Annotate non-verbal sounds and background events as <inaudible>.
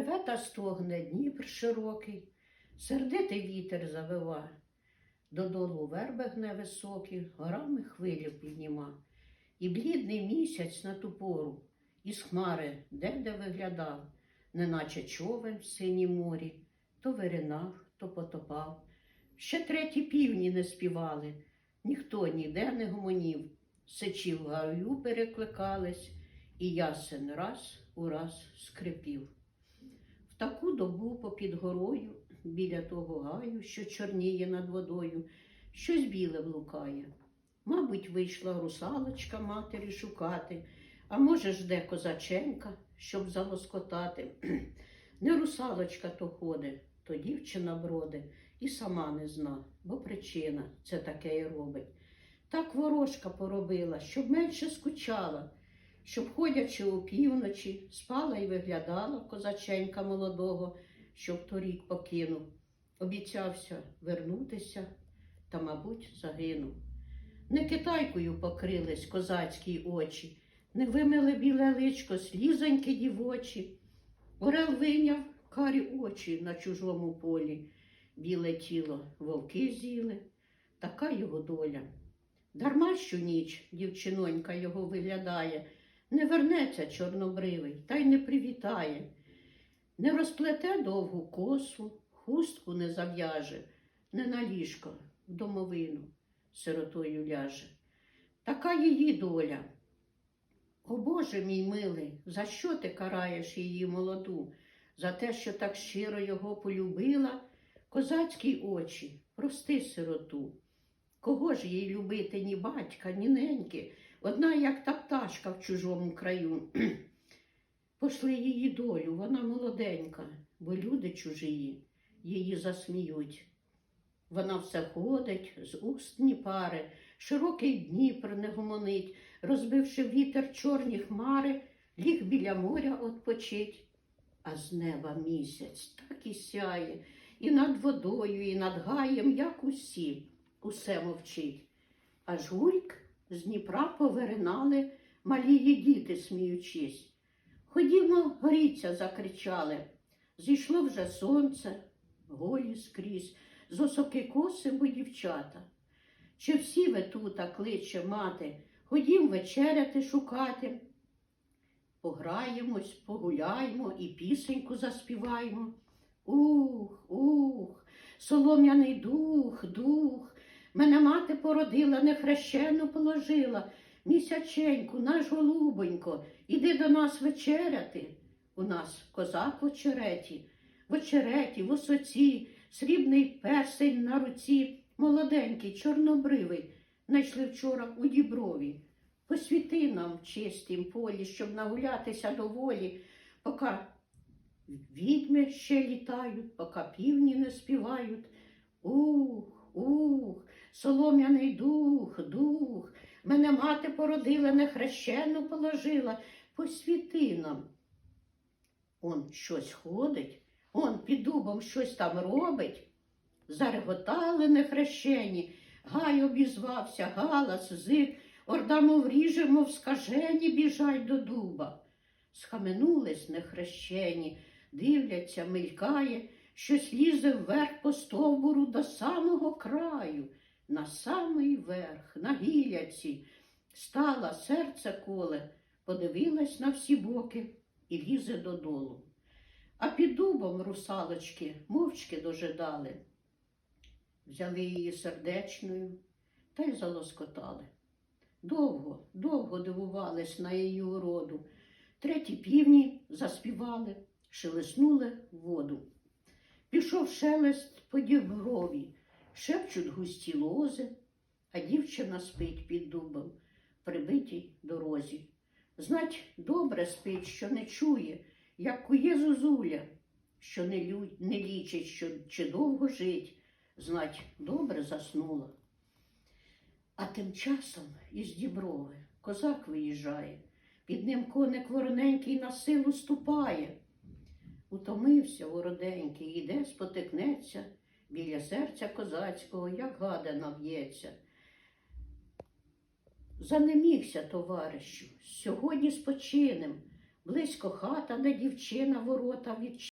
Реве та стогне Дніпр широкий, сердитий вітер завива, додолу верби гне високі, горами хвилю підніма. І блідний місяць на ту пору із хмари де-де виглядав, неначе човен в синім морі, то виринав, то потопав. Ще треті півні не співали, ніхто ніде не гомонів, сичі в гаю перекликались, і ясен раз у раз скрипів. Таку добу попід горою, біля того гаю, що чорніє над водою, щось біле блукає. Мабуть, вийшла русалочка матері шукати, а може, жде козаченка, щоб залоскотати. <clears throat> Не русалочка то ходить, то дівчина броде, і сама не зна, бо причина це таке і робить. Так ворожка поробила, щоб менше скучала, щоб, ходячи у півночі, спала і виглядала козаченька молодого, щоб торік покинув. Обіцявся вернутися, та, мабуть, загинув. Не китайкою покрились козацькі очі, не вимили біле личко слізоньки дівочі. Орел виняв карі очі на чужому полі, біле тіло вовки з'їли, така його доля. Дарма щоніч дівчинонька його виглядає, не вернеться чорнобривий та й не привітає, не розплете довгу косу, хустку не зав'яже, не на ліжко в домовину сиротою ляже. Така її доля. О Боже мій милий, за що ти караєш її молоду? За те, що так щиро його полюбила, козацькі очі, прости сироту. Кого ж їй любити ні батька, ні неньки, одна, як та пташка в чужому краю. <clears throat> Пошли її долю, вона молоденька, бо люди чужії її засміють. Вона все ходить з устні пари, широкий Дніпр не гомонить, розбивши вітер чорні хмари, ліг біля моря отпочить. А з неба місяць так і сяє, і над водою, і над гаєм, як усі, усе мовчить. Аж гульк з Дніпра повиринали малії діти, сміючись. Ходімо, горіться, закричали. Зійшло вже сонце, голі скрізь з осоки косимо дівчата. Чи всі ви тута кличе мати, ходім вечеряти шукати. Пограємось, погуляємо і пісеньку заспіваємо. Ух, ух, солом'яний дух, дух. Мене мати породила, нехрещену положила. Місяченьку, наш голубонько, іди до нас вечеряти. У нас козак в очереті, в очереті, в осоці, срібний персень на руці, молоденький, чорнобривий, найшли вчора у діброві. Посвіти нам в чистім полі, щоб нагулятися доволі, поки відьми ще літають, поки півні не співають. Ух, ух, солом'яний дух, дух, мене мати породила, нехрещену положила, посвіти нам. Он щось ходить, он під дубом щось там робить. Зареготали нехрещені, гай обізвався, галас, зик, орда мов ріже, мов скажені, біжать до дуба. Схаменулись нехрещені, дивляться, мелькає, щось лізе вверх по стовбуру до самого краю, на самий верх, на гілляці. Стала серце коле, подивилась на всі боки і лізе додолу. А під дубом русалочки мовчки дожидали. Взяли її сердечною та й залоскотали. Довго, довго дивувались на її уроду. Треті півні заспівали, шелеснули воду. Пішов шелест по діброві, шепчуть густі лози, а дівчина спить під дубом, прибитій дорозі. Знать, добре спить, що не чує, як кує зозуля, що не, лю... не лічить, що чи довго жить, знать, добре заснула. А тим часом із Діброви козак виїжджає, під ним коник вороненький на силу ступає. Утомився вороденький, іде, спотикнеться, біля серця козацького, як гада б'ється. Занемігся, товаришу, сьогодні спочинем, близько хата, де дівчина ворота відчиняє.